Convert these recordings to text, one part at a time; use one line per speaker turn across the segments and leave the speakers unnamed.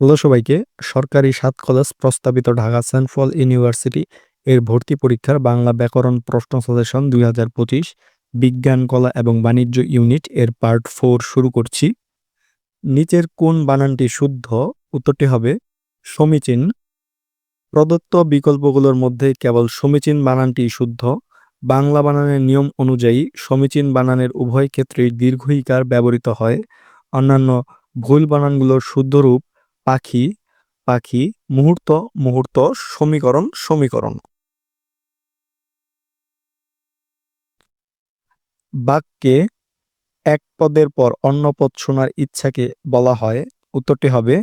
Hello সবাইকে, সরকারি সাত কলেজ প্রস্তাবিত ঢাকা সেন্ট পল ইউনিভার্সিটি এর ভর্তি পরীক্ষার বাংলা ব্যাকরণ প্রশ্ন সাজেশন দুই হাজার পঁচিশ, বিজ্ঞান, কলা এবং বাণিজ্য ইউনিট এর পার্ট ফোর শুরু করছি। নিচের কোন বানানটি শুদ্ধ, উত্তরটি হবে সমীচীন। প্রদত্ত বিকল্পগুলোর মধ্যে কেবল সমীচীন বানানটি শুদ্ধ। বাংলা বানানের নিয়ম অনুযায়ী সমীচীন বানানের উভয় ক্ষেত্রেই দীর্ঘইকার ব্যবহৃত হয়। অন্যান্য ভুল বানানগুলোর শুদ্ধ রূপ পাখি পাখি, মুহূর্ত মুহূর্ত, সমীকরণ সমীকরণ। বাক্যে এক পদের পর অন্য পদ শোনার ইচ্ছাকে বলা হয়। উত্তরটি হবে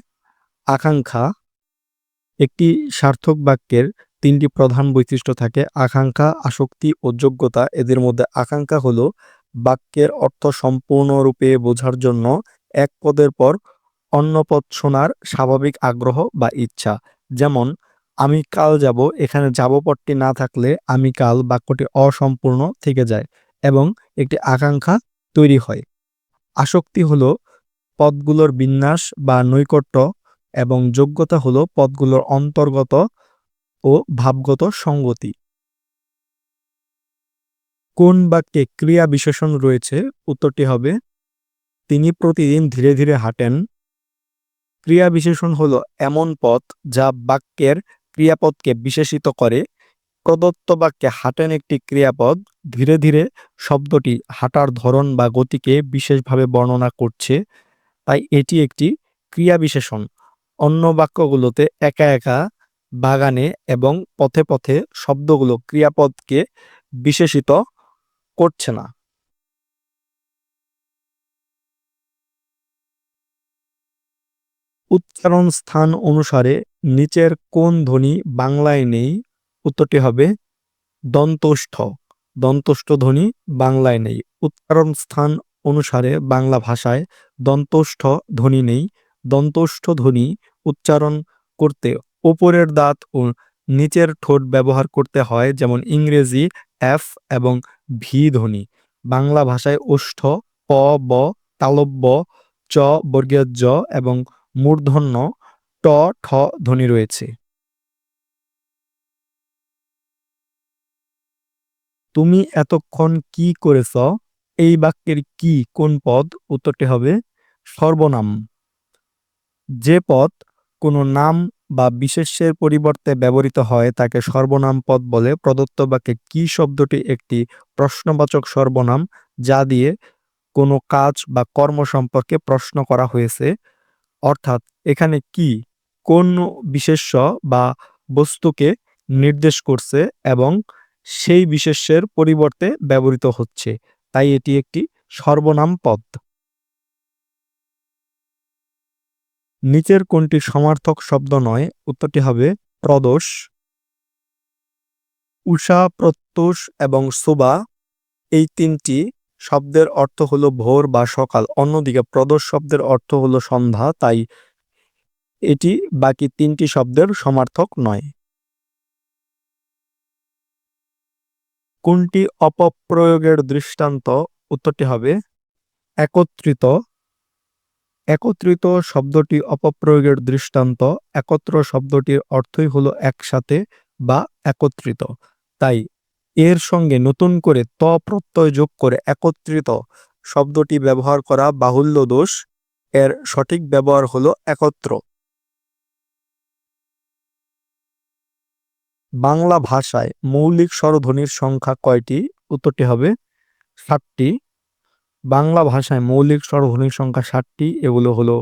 আকাঙ্ক্ষা। একটি সার্থক বাক্যের তিনটি প্রধান বৈশিষ্ট্য থাকে। আকাঙ্ক্ষা, আসক্তি ও যোগ্যতা। এদের মধ্যে আকাঙ্ক্ষা হলো বাক্যের অর্থ সম্পূর্ণরূপে বোঝার জন্য এক পদের পর অন্য পদ শোনার স্বাভাবিক আগ্রহ বা ইচ্ছা। যেমন, আমি কাল যাব, এখানে যাব পদটি না থাকলে আমি কাল বাক্যটি অসম্পূর্ণ থেকে যায় এবং একটি আকাঙ্ক্ষা তৈরি হয়। আসক্তি হলো পদগুলোর বিন্যাস বা নৈকট্য এবং যোগ্যতা হলো পদগুলোর অন্তর্গত ও ভাবগত সঙ্গতি। কোন বাক্যে ক্রিয়া বিশেষণ রয়েছে? উত্তরটি হবে, তিনি প্রতিদিন ধীরে ধীরে হাঁটেন ক্রিয়া বিশেষণ হলো এমন পদ যা বাক্যের ক্রিয়াপদকে বিশেষিত করে। প্রদত্ত বাক্যে হাঁটেন একটি ক্রিয়াপদ, ধীরে ধীরে শব্দটি হাঁটার ধরন বা গতিকে বিশেষভাবে বর্ণনা করছে। তাই এটি একটি ক্রিয়া বিশেষণ অন্য বাক্যগুলোতে একা একা, বাগানে এবং পথে পথে শব্দগুলো ক্রিয়াপদকে বিশেষিত করছে না। উচ্চারণ স্থান অনুসারে নিচের কোন ধ্বনি বাংলায় নেই, উত্তরটি হবে দন্তষ্ঠ। দন্তষ্ঠ ধ্বনি বাংলায় নেই। উচ্চারণ স্থান অনুসারে বাংলা ভাষায় দন্তষ্ঠ ধ্বনি নেই। দন্তষ্ঠ ধ্বনি উচ্চারণ করতে ওপরের দাঁত ও নিচের ঠোঁট ব্যবহার করতে হয়, যেমন ইংরেজি এফ এবং ভি ধ্বনি। বাংলা ভাষায় ওষ্ঠ, প, ব, তালব্য, চ, বর্গীয় জ এবং মূর্ধন্য ট, ঠ ধ্বনি রয়েছে। তুমি এতক্ষণ কি করেছ? এই বাক্যের কি, কোন পদ? উত্তরটি হবে সর্বনাম। যে পদ কোনো নাম বা বিশেষ্যের পরিবর্তে ব্যবহৃত হয়, তাকে সর্বনাম পদ বলে। প্রদত্ত বাক্যে কি শব্দটি একটি প্রশ্নবাচক সর্বনাম, যা দিয়ে কোনো কাজ বা কর্ম সম্পর্কে প্রশ্ন করা হয়েছে? অর্থাৎ এখানে কি কোন বিশেষ্য বা বস্তুকে নির্দেশ করছে এবং সেই বিশেষ্যের পরিবর্তে ব্যবহৃত হচ্ছে। তাই এটি একটি সর্বনাম পদ। নিচের কোনটি সমার্থক শব্দ নয়, উত্তরটি হবে প্রদোষ। উষা, প্রত্যুষ এবং সুবা এই তিনটি শব্দের অর্থ হলো ভোর বা সকাল, অন্যদিকে প্রদোষ শব্দের অর্থ হলো সন্ধ্যা, তাই এটি বাকি তিনটি শব্দের সমার্থক নয়। কোনটি অপপ্রয়োগের দৃষ্টান্ত? উত্তরটি হবে একত্রিত। একত্রিত শব্দটি অপপ্রয়োগের দৃষ্টান্ত। একত্র শব্দটির অর্থই হলো একসাথে বা একত্রিত। তাই এর সঙ্গে নতুন করে ত প্রত্যয় যোগ করে একত্রিত শব্দটি ব্যবহার করা বাহুল্য দোষ। এর সঠিক ব্যবহার হলো একত্র। বাংলা ভাষায় মৌলিক স্বরধ্বনির সংখ্যা কয়টি? উত্তরটি হবে ষাটটি। বাংলা ভাষায় মৌলিক স্বরধ্বনির সংখ্যা ষাটটি। এগুলো হলো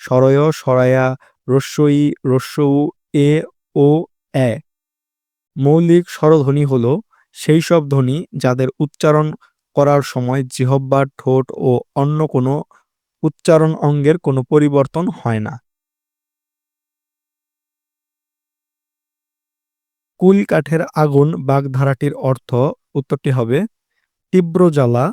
সরয় সরায়া রস্যই, রস্যউ, এ, ও, এ। মৌলিক স্বরধ্বনি হলো সেই সব ধ্বনি যাদের উচ্চারণ করার সময় জিহব্বার ঠোঁট ও অন্য কোনো উচ্চারণ অঙ্গের কোনো পরিবর্তন হয় না। কুল কাঠের আগুন বাগধারাটির অর্থ উত্তরটি হবে তীব্র জ্বালা।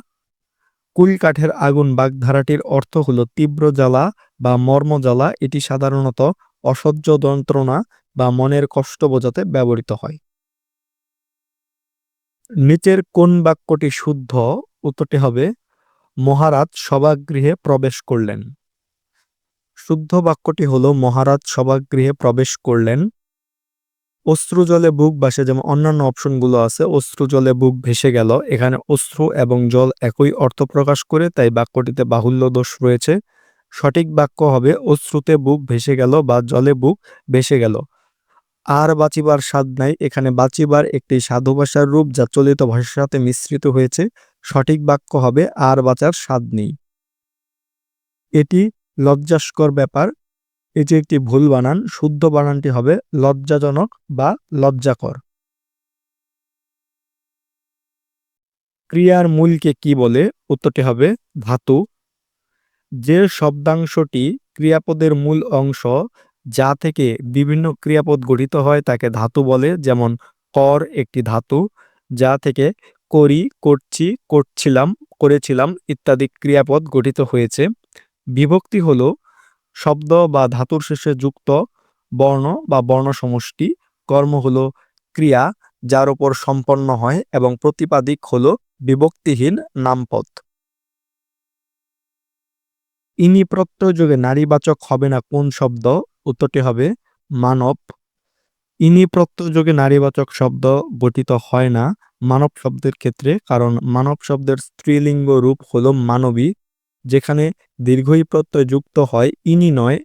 কুল কাঠের আগুন বাগধারাটির অর্থ হলো তীব্র জ্বালা বা মর্মজ্বালা এটি সাধারণত অসহ্য যন্ত্রণা বা মনের কষ্ট বোঝাতে ব্যবহৃত হয়। নিচের কোন বাক্যটি শুদ্ধ, উত্তরটি হবে, মহারাজ সভাগৃহে প্রবেশ করলেন। শুদ্ধ বাক্যটি হলো, মহারাজ সভাগৃহে প্রবেশ করলেন। অশ্রু জলে বুক ভাসে, যেমন অন্যান্য অপশনগুলো আছে, অশ্রু জলে বুক ভেসে গেল। এখানে অশ্রু এবং জল একই অর্থ প্রকাশ করে, তাই বাক্যটিতে বাহুল্য দোষ রয়েছে। সঠিক বাক্য হবে, অশ্রুতে বুক ভেসে গেল বা জলে বুক ভেসে গেল। আর বাঁচিবার স্বাদ নাই। এখানে বাঁচিবার একটি সাধু ভাষার রূপ যা চলিত ভাষার সাথে মিশ্রিত হয়েছে, সঠিক বাক্য হবে আর বাঁচার স্বাদ নেই এটি লজ্জাস্কর ব্যাপার। এটি একটি ভুল বানান। শুদ্ধ বানানটি হবে লজ্জাজনক বা লজ্জাকর। ক্রিয়ার মূলকে কি বলে? উত্তরটি হবে ধাতু। যে শব্দাংশটি ক্রিয়াপদের মূল অংশ যা থেকে বিভিন্ন ক্রিয়াপদ গঠিত হয় তাকে ধাতু বলে, যেমন কর একটি ধাতু, যা থেকে করি, করছি, করছিলাম, করেছিলাম ইত্যাদি ক্রিয়াপদ গঠিত হয়েছে। বিভক্তি হল শব্দ বা ধাতুর শেষে যুক্ত বর্ণ বা বর্ণ সমষ্টি। কর্ম হলো ক্রিয়া, যার উপর সম্পন্ন হয় এবং প্রতিপাদিক হল বিভক্তিহীন নামপদ। ইনি প্রত্যয়যোগে নারীবাচক হবে না কোন শব্দ? উত্তরটি হবে, মানব। ইনি প্রত্যযোগে নারীবাচক শব্দ গঠিত হয় না। মানব শব্দের ক্ষেত্রে, কারণ মানব শব্দের স্ত্রীলিঙ্গ রূপ হল মানবী, যেখানে দীর্ঘই প্রত্যয় যুক্ত হয় ইনি নয়।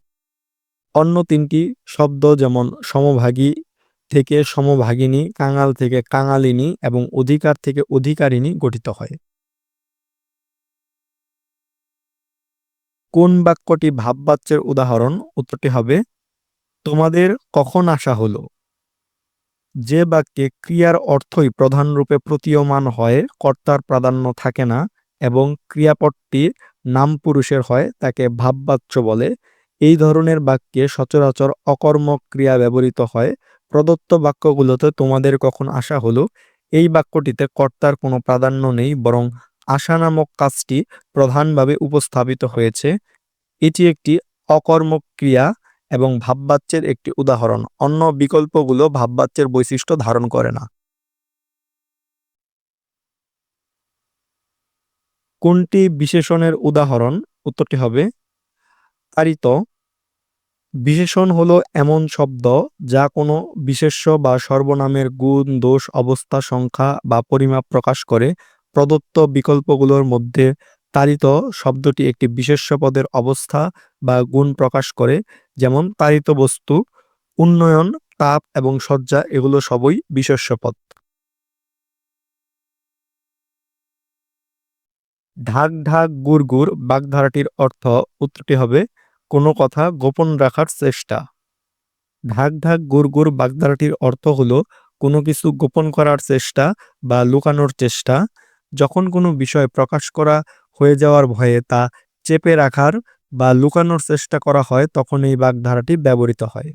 অন্য তিনটি শব্দ যেমন সমভাগী থেকে সমভাগিনী, কাঙাল থেকে কাঙালিনী এবং অধিকার থেকে অধিকারিণী গঠিত হয়। কোন বাক্যটি ভাববাচ্যের উদাহরণ? উত্তরটি হবে, তোমাদের কখন আসা হলো? যে বাক্যে ক্রিয়ার অর্থই প্রধানরূপে প্রতীয়মান হয়, কর্তার প্রাধান্য থাকে না এবং ক্রিয়াপদটি নাম পুরুষের হয়, তাকে ভাববাচ্য বলে। এই ধরনের বাক্যে সচরাচর অকর্মক ক্রিয়া ব্যবহৃত হয়। প্রদত্ত বাক্যগুলোতে তোমাদের কখন আসা হলো? এই বাক্যটিতে কর্তার কোনো প্রাধান্য নেই, বরং আশা নামক কাজটি প্রধানভাবে উপস্থাপিত হয়েছে। এটি একটি অকর্মক ক্রিয়া এবং ভাববাচ্যের একটি উদাহরণ। অন্য বিকল্পগুলো ভাববাচ্যের বৈশিষ্ট্য ধারণ করে না। কোনটি বিশেষণের উদাহরণ? উত্তরটি হবে তারিত বিশেষণ হলো এমন শব্দ যা কোনো বিশেষ্য বা সর্বনামের গুণ, দোষ, অবস্থা, সংখ্যা বা পরিমাপ প্রকাশ করে প্রদত্ত বিকল্পগুলোর মধ্যে তারিত শব্দটি একটি বিশেষ্য পদের অবস্থা বা গুণ প্রকাশ করে, যেমন তারিত বস্তু, উন্নয়ন, তাপ এবং সজ্জা এগুলো সবই বিশেষ্য পদ। ঢাক ঢাক গুড় গুড় বাগধারাটির অর্থ উত্তরটি হবে, কোনো কথা গোপন রাখার চেষ্টা। ঢাক ঢাক গুড় গুড় বাগধারাটির অর্থ হলো কোনো কিছু গোপন করার চেষ্টা বা লুকানোর চেষ্টা। যখন কোনো বিষয় প্রকাশ করা হয়ে যাওয়ার ভয়ে তা চেপে রাখার বা লুকানোর চেষ্টা করা হয়, তখন এই বাগধারাটি ব্যবহৃত হয়।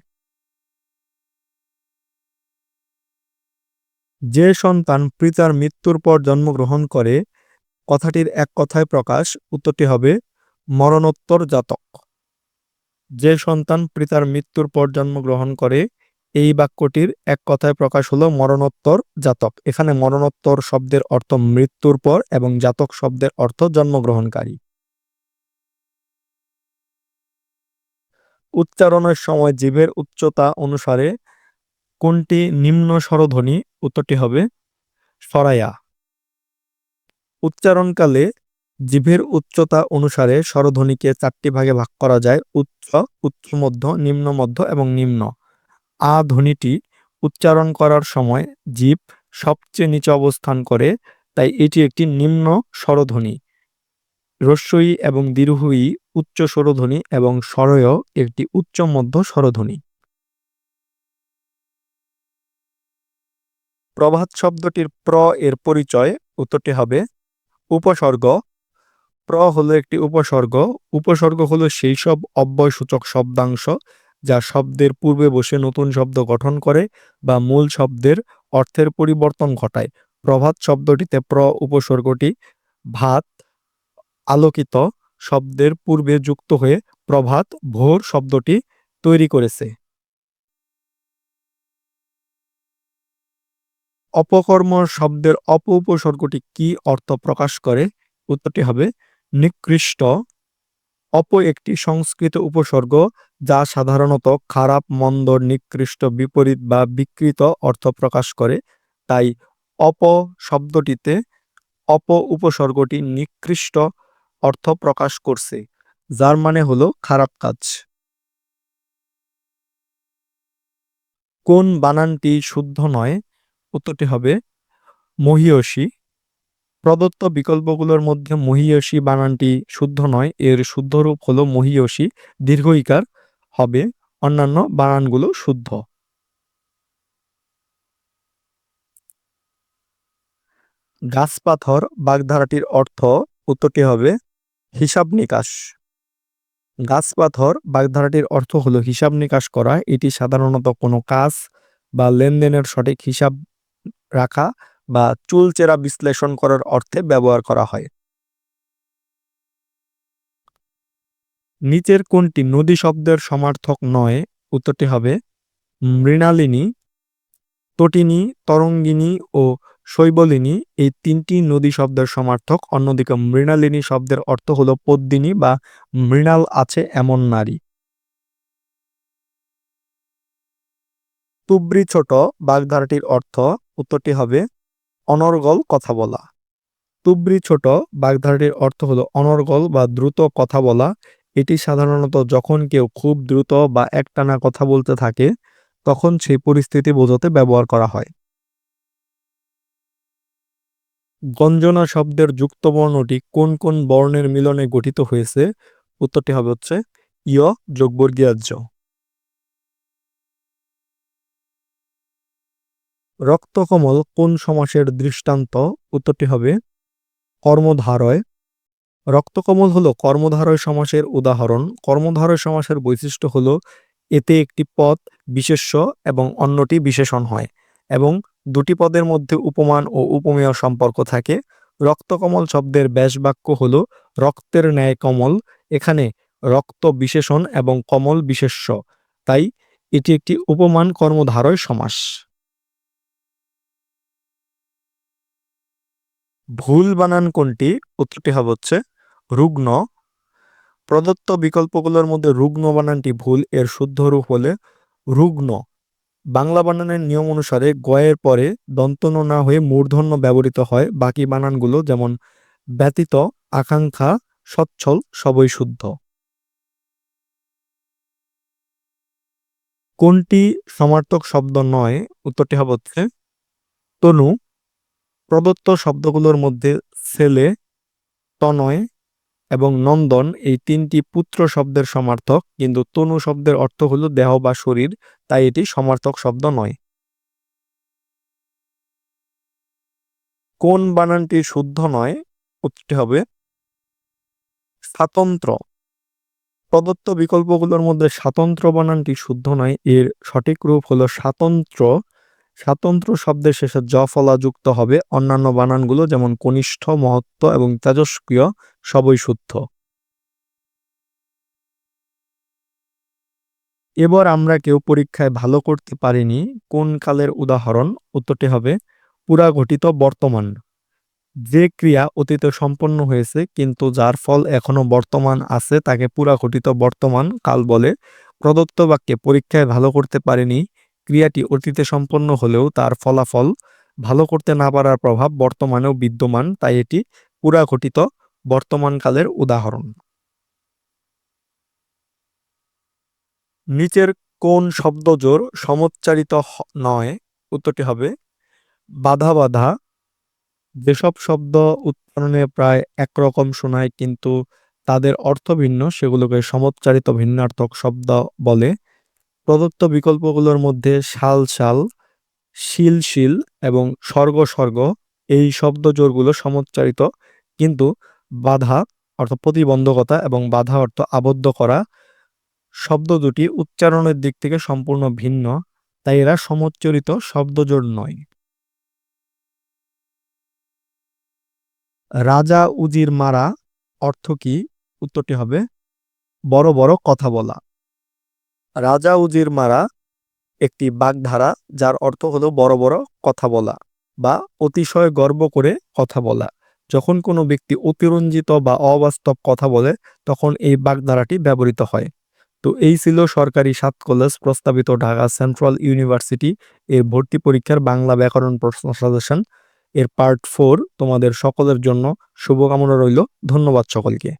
যে সন্তান পিতার মৃত্যুর পর জন্মগ্রহণ করে, কথাটির এক কথায় প্রকাশ, উত্তরটি হবে, মরণোত্তর জাতক। যে সন্তান পিতার মৃত্যুর পর জন্মগ্রহণ করে এই বাক্যটির এক কথায় প্রকাশ হলো মরণোত্তর জাতক। এখানে মরণোত্তর শব্দের অর্থ মৃত্যুর পর এবং জাতক শব্দের অর্থ জন্মগ্রহণকারী। উচ্চারণের সময় জীবের উচ্চতা অনুসারে কোনটি নিম্ন স্বরধ্বনি, উত্তরটি হবে সরায়া উচ্চারণকালে জিভের উচ্চতা অনুসারে স্বরধ্বনিকে চারটি ভাগে ভাগ করা যায়, উচ্চ উচ্চ, মধ্য, নিম্ন, মধ্য এবং নিম্ন। আ ধ্বনিটি উচ্চারণ করার সময় জীব সবচেয়ে নিচে অবস্থান করে, তাই এটি একটি নিম্ন স্বরধ্বনি। রস্যই এবং দীর্ঘই উচ্চ স্বরধ্বনি এবং স্বরয় একটি উচ্চ মধ্য স্বরধ্বনি। প্রভাত শব্দটির প্র এর পরিচয় উত্তরটি হবে উপসর্গ। প্র হলো একটি উপসর্গ। উপসর্গ হলো সেই সব অব্যয়সূচক শব্দাংশ যা শব্দের পূর্বে বসে নতুন শব্দ গঠন করে বা মূল শব্দের অর্থের পরিবর্তন ঘটায়। প্রভাত শব্দটিতে প্র উপসর্গটি ভাত আলোকিত শব্দের পূর্বে যুক্ত হয়ে প্রভাত ভোর শব্দটি তৈরি করেছে। অপকর্ম শব্দের অপ উপসর্গটি কি অর্থ প্রকাশ করে? উত্তরটি হবে নিকৃষ্ট অপ একটি সংস্কৃত উপসর্গ যা সাধারণত খারাপ, মন্দ, নিকৃষ্ট, বিপরীত বা বিকৃত অর্থ প্রকাশ করে। তাই অপ শব্দটিতে অপ উপসর্গটি নিকৃষ্ট অর্থ প্রকাশ করছে, যার মানে হলো খারাপ কাজ। কোন বানানটি শুদ্ধ নয়? উত্তরটি হবে মহিয়সী। প্রদত্ত বিকল্পগুলোর মধ্যে মহিয়সী বানানটি শুদ্ধ নয়, এর শুদ্ধ রূপ হলো মহিয়সী, দীর্ঘইকার হবে, অন্যান্য বানানগুলো শুদ্ধ। গাছপাথর বাগধারাটির অর্থ উত্তরটি হবে হিসাব নিকাশ। গাছপাথর বাগধারাটির অর্থ হলো হিসাব নিকাশ করা, এটি সাধারণত কোনো কাজ বা লেনদেনের সঠিক হিসাব রাখা বা চুলচেরা বিশ্লেষণ করার অর্থে ব্যবহার করা হয়। নিচের কোনটি নদী শব্দের সমার্থক নয়, উত্তরটি হবে মৃণালিনী, তটিনী, তরঙ্গিনী ও শৈবলিনী। এই তিনটি নদী শব্দের সমার্থক, অন্যদিকে মৃণালিনী শব্দের অর্থ হল পদ্মিনী বা মৃণাল আছে এমন নারী। তুব্রি ছোট, বাগধারাটির অর্থ, উত্তরটি হবে অনর্গল কথা বলা। তুবরি ছোট বাগধারাটির অর্থ হলো অনর্গল বা দ্রুত কথা বলা। এটি সাধারণত যখন কেউ খুব দ্রুত বা একটানা কথা বলতে থাকে, তখন সেই পরিস্থিতি বোঝাতে ব্যবহার করা হয়। গঞ্জনা শব্দের যুক্ত বর্ণটি কোন কোন বর্ণের মিলনে গঠিত হয়েছে? উত্তরটি হবে হচ্ছে ইয় যোগবর্গীয়াজ্য। রক্তকমল কোন সমাসের দৃষ্টান্ত? উত্তরটি হবে কর্মধারয়। রক্তকমল হলো কর্মধারয় সমাসের উদাহরণ। কর্মধারয় সমাসের বৈশিষ্ট্য হলো এতে একটি পদ বিশেষ্য এবং অন্যটি বিশেষণ হয় এবং দুটি পদের মধ্যে উপমান ও উপমেয় সম্পর্ক থাকে। রক্তকমল শব্দের ব্যাসবাক্য হল রক্তের ন্যায় কমল এখানে রক্ত বিশেষণ এবং কমল বিশেষ্য। তাই এটি একটি উপমান কর্মধারয় সমাস। ভুল বানান কোনটি? উত্তরটি হবে হচ্ছে রুগ্ন। প্রদত্ত বিকল্পগুলোর মধ্যে রুগ্ন বানানটি ভুল, এর শুদ্ধ রূপ হলে রুগ্ন। বাংলা বানানের নিয়ম অনুসারে গয়ের পরে দন্তন্য না হয়ে মূর্ধন্য ব্যবহৃত হয়। বাকি বানানগুলো যেমন ব্যতীত, আকাঙ্ক্ষা, সচ্ছল, সবই শুদ্ধ। কোনটি সমার্থক শব্দ নয়? উত্তরটি হবে হচ্ছে তনু। প্রদত্ত শব্দগুলোর মধ্যে ছেলে তনয় এবং নন্দন এই তিনটি পুত্র শব্দের সমার্থক। কিন্তু তনু শব্দের অর্থ হল দেহ বা শরীর, তাই এটি সমার্থক শব্দ নয়। কোন বানানটি শুদ্ধ নয় উত্তরটি হবে স্বাতন্ত্র। প্রদত্ত বিকল্পগুলোর মধ্যে স্বাতন্ত্র বানানটি শুদ্ধ নয়, এর সঠিক রূপ হলো স্বাতন্ত্র। স্বাতন্ত্র শব্দের শেষে জ ফলা যুক্ত হবে অন্যান্য বানানগুলো যেমন কনিষ্ঠ, মহত্ব এবং তেজস্ক্রিয়, সবই শুদ্ধ। এবার আমরা কেউ পরীক্ষায় ভালো করতে পারিনি, কোন কালের উদাহরণ? উত্তরটি হবে পুরা ঘটিত বর্তমান। যে ক্রিয়া অতীতে সম্পন্ন হয়েছে, কিন্তু যার ফল এখনও বর্তমান আছে, তাকে পুরা ঘটিত বর্তমান কাল বলে। প্রদত্ত বাক্যে পরীক্ষায় ভালো করতে পারেনি ক্রিয়াটি অতীতে সম্পন্ন হলেও তার ফলাফল ভালো করতে না পারার প্রভাব বর্তমানেও বিদ্যমান, তাই এটি পুরা ঘটিত বর্তমানকালের উদাহরণ। নিচের কোন শব্দজোর সমচ্চারিত নয়, উত্তরটি হবে, বাধা বাধা, যেসব শব্দ উচ্চারণে প্রায় একরকম শোনায় কিন্তু তাদের অর্থ ভিন্ন, সেগুলোকে সমচ্চারিত ভিন্নার্থক শব্দ বলে প্রদত্ত বিকল্পগুলোর মধ্যে শাল শাল, শিল শিল এবং স্বর্গ স্বর্গ এই শব্দ জোরগুলো সমচ্চারিত। কিন্তু বাধা অর্থ প্রতিবন্ধকতা এবং বাধা অর্থ আবদ্ধ করা শব্দ দুটি উচ্চারণের দিক থেকে সম্পূর্ণ ভিন্ন, তাই এরা সমচ্চরিত শব্দজোড় নয়। রাজা উজির মারা অর্থ কি? উত্তরটি হবে বড় বড় কথা বলা। রাজা উজির মারা একটি বাগধারা, যার অর্থ হলো বড় বড় কথা বলা বা অতিশয় গর্ব করে কথা বলা। যখন কোনো ব্যক্তি অতিরঞ্জিত বা অবাস্তব কথা বলে, তখন এই বাগধারাটি ব্যবহৃত হয়। তো এই ছিল সরকারি সাত কলেজ প্রস্তাবিত ঢাকা সেন্ট্রাল ইউনিভার্সিটি এর ভর্তি পরীক্ষার বাংলা ব্যাকরণ প্রশ্ন সাজেশন। এর পার্ট ফোর তোমাদের সকলের জন্য শুভকামনা রইল। ধন্যবাদ সকলকে।